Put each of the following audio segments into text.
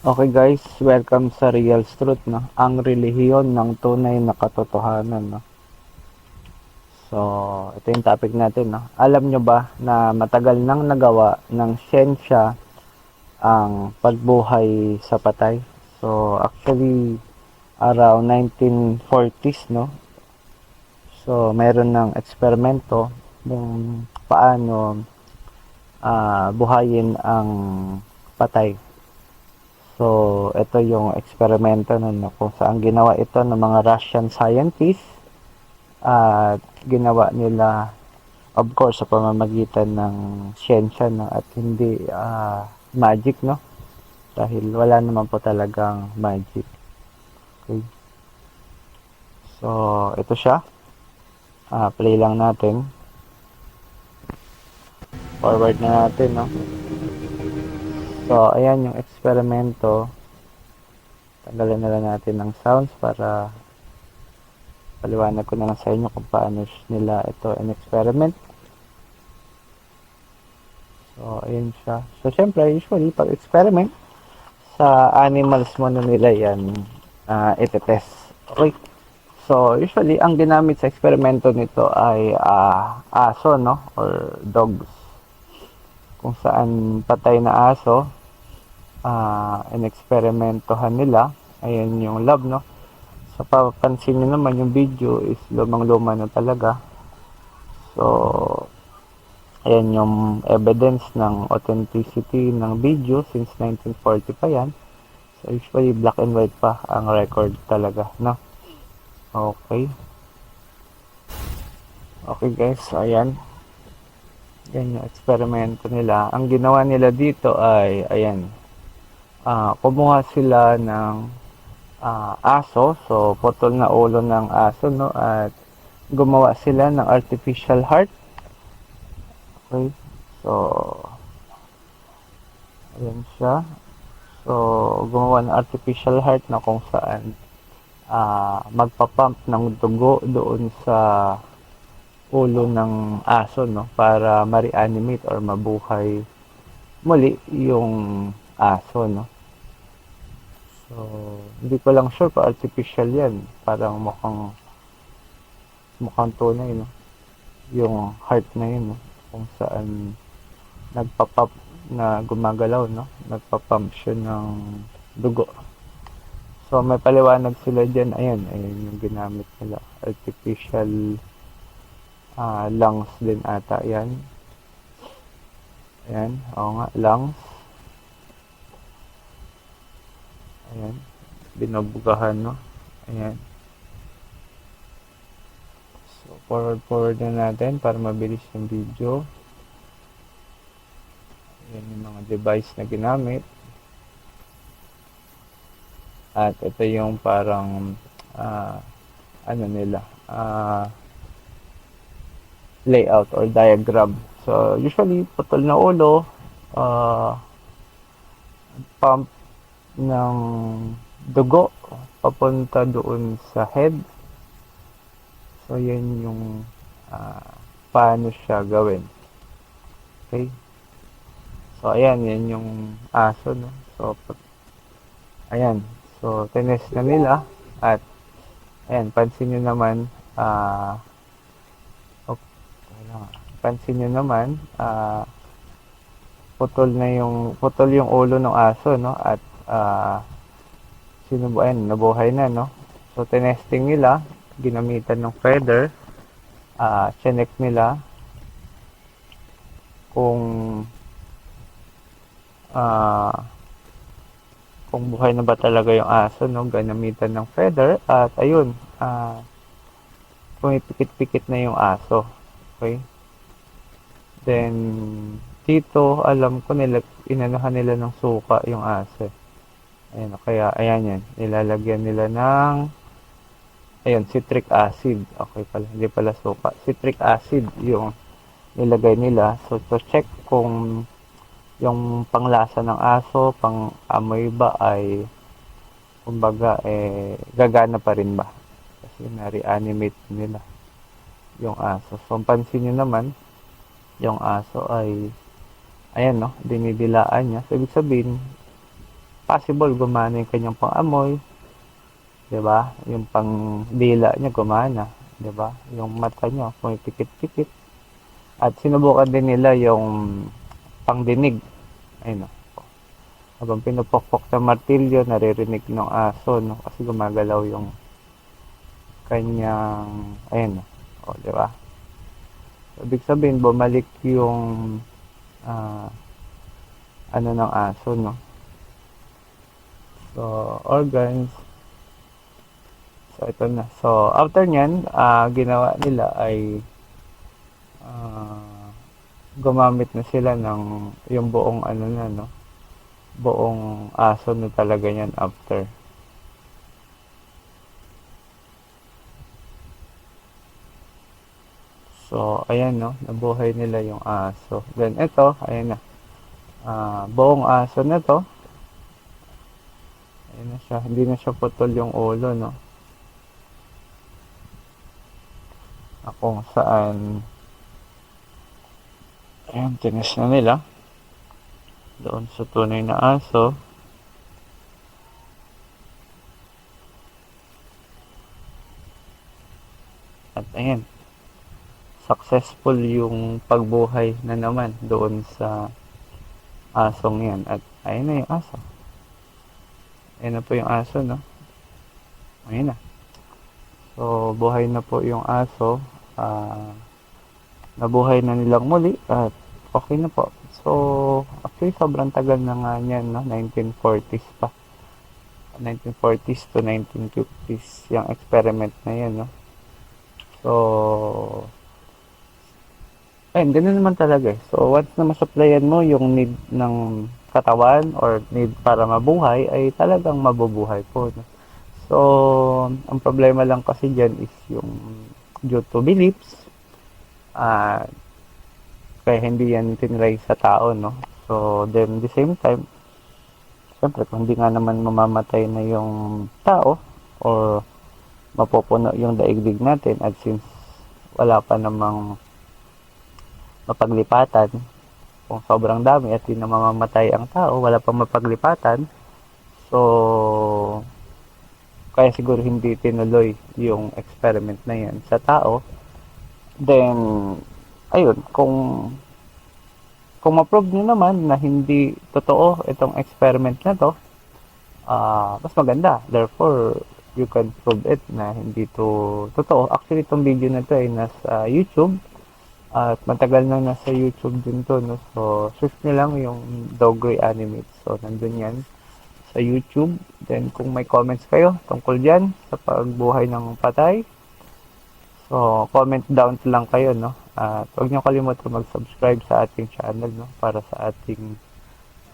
Okay guys, welcome sa Real Truth, no? Ang relihiyon ng tunay na katotohanan, no? So, ito yung topic natin, no? Alam nyo ba na matagal nang nagawa ng siyensya ang pagbuhay sa patay? So, actually, around 1940s, no? So, mayroon ng eksperimento kung paano ah, buhayin ang patay. So, ito yung eksperimento nun, kung saan ginawa ito ng mga Russian scientists at ginawa nila of course sa pamamagitan ng siyensya no, at hindi ah, magic no dahil wala naman po talagang magic. Okay. So ito siya. Ah, play lang natin. Forward na natin no So, ayan yung eksperimento. Tanggalin na lang natin ng sounds para paliwanag ko na lang sa inyo kung paano nila ito in-experiment. So, ayan siya. So, syempre, usually, pag experiment, sa animals mo na nila yan uh, iti-test. Okay? So, usually, ang ginamit sa eksperimento nito ay ah, aso, no? Or dogs. Kung saan patay na aso, uh, in-experimentohan nila. Ayan yung lab, no? So, papansin nyo naman, yung video is lumang-luma na talaga. So, ayan yung evidence ng authenticity ng video since 1940 pa yan. So, usually black and white pa ang record talaga, no? Okay. Okay guys, so ayan. Yan yung eksperimento nila. Ang ginawa nila dito ay, ayan, ah kumuha sila ng ah, aso, so putol na ulo ng aso, no? At gumawa sila ng artificial heart. Okay. So, ayan siya. So, gumawa ng artificial heart na kung saan ah magpapump ng dugo doon sa ulo ng aso, no? Para ma-reanimate or mabuhay muli yung aso, no? So, hindi ko lang sure pa artificial yan. Parang mukhang mukhang tunay, no? Yung heart na yun, no? Kung saan nagpapump na gumagalaw, no? Nagpapump siya ng dugo. So, may paliwanag sila dyan. Ayan, ayan yung ginamit nila. Artificial ah, lungs din ata yan. Ayan, oo nga, lungs. Ayan. Binubugahan, no? Ayan. So, forward forward na natin para mabilis yung video. Ayan yung mga device na ginamit. At ito yung parang ah, ano nila ah, layout or diagram. So, usually, putol na ulo, ah, pump ng dugo papunta doon sa head. So, yan yung ah, paano siya gawin. Okay? So, ayan, yan yung aso, no? So, ayan. So, tinest na nila at ayan, pansin nyo naman ah okay lang, ah. pansin nyo naman ah putol na yung putol yung ulo ng aso, no? At ah sinubuan, nabuhay na, no? So, tinesting nila, ginamitan ng feather, ah chinek nila kung ah kung buhay na ba talaga yung aso, no? Ginamitan ng feather, at ayun, ah pumipikit-pikit na yung aso. Okay? Then, dito, alam ko nila, inanuhan nila ng suka yung aso. Ayan, kaya, ayan yan. Nilalagyan nila ng, ayun, citric acid. Okay pala, hindi pala suka. Citric acid yung nilagay nila. So, to check kung yung panglasa ng aso, pang amoy ba ay, kumbaga, eh, gagana pa rin ba? Kasi na-reanimate nila yung aso. So, pansin nyo naman, yung aso ay, ayan no, dinidilaan niya. So, ibig sabihin, possible gumana yung kanyang pang-amoy, 'di ba? Yung pang dila niya gumana, 'di ba? Yung mata niya pumipikit-pikit. At sinubukan din nila yung pangdinig. Ayun no. Habang pinupokpok sa martilyo, naririnig ng aso, no? Kasi gumagalaw yung kanyang, ayun. O, di ba? Ibig sabihin, bumalik yung ah, ano ng aso, no? So, organs. So, ito na. So, after nyan, ah, ginawa nila ay ah, gumamit na sila ng yung buong ano na, no? Buong aso na talaga yan after. So, ayan, no? Nabuhay nila yung aso. Then, ito, ayan na. Ah, buong aso na to. Ayan na siya. Hindi na siya putol yung ulo, no? Kung saan ayan, tinis na nila doon sa tunay na aso. At ayan, successful yung pagbuhay na naman doon sa asong yan. At ayun na yung aso. Ayun na po yung aso, no? Ayun na. So, buhay na po yung aso. Ah, nabuhay na nilang muli at okay na po. So, actually sobrang tagal na nga niyan, no? 1940s pa. 1940s to 1950s yung experiment na yan, no? So, ayun, ganun naman talaga eh. So, once na masupplyan mo yung need ng katawan or need para mabuhay, ay talagang mabubuhay po. No? So, ang problema lang kasi dyan is yung due to beliefs, ah kaya hindi yan tinry sa tao, no? So, then, the same time, syempre, kung hindi nga naman mamamatay na yung tao, or mapupuno yung daigdig natin, at since wala pa namang mapaglipatan, kung sobrang dami at hindi na mamamatay ang tao, wala pang mapaglipatan, so, kaya siguro hindi tinuloy yung experiment na yan sa tao, then, ayun, kung kung ma-prove nyo naman na hindi totoo itong experiment na to, ah mas maganda. Therefore, you can prove it na hindi to totoo. Actually, itong video na to ay nasa YouTube. At matagal na nasa YouTube din to. No? So, search nyo lang yung Dogre Animate. So, nandun yan sa YouTube. Then, kung may comments kayo tungkol dyan sa pagbuhay ng patay, so, comment down lang kayo, no? At huwag niyo kalimutan mag-subscribe sa ating channel, no? Para sa ating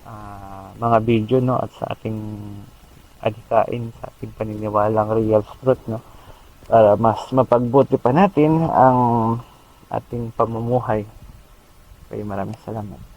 ah, mga video, no? At sa ating adikain, sa ating paniniwalang real truth, no? Para mas mapagbuti pa natin ang ating pamumuhay. Okay, maraming salamat.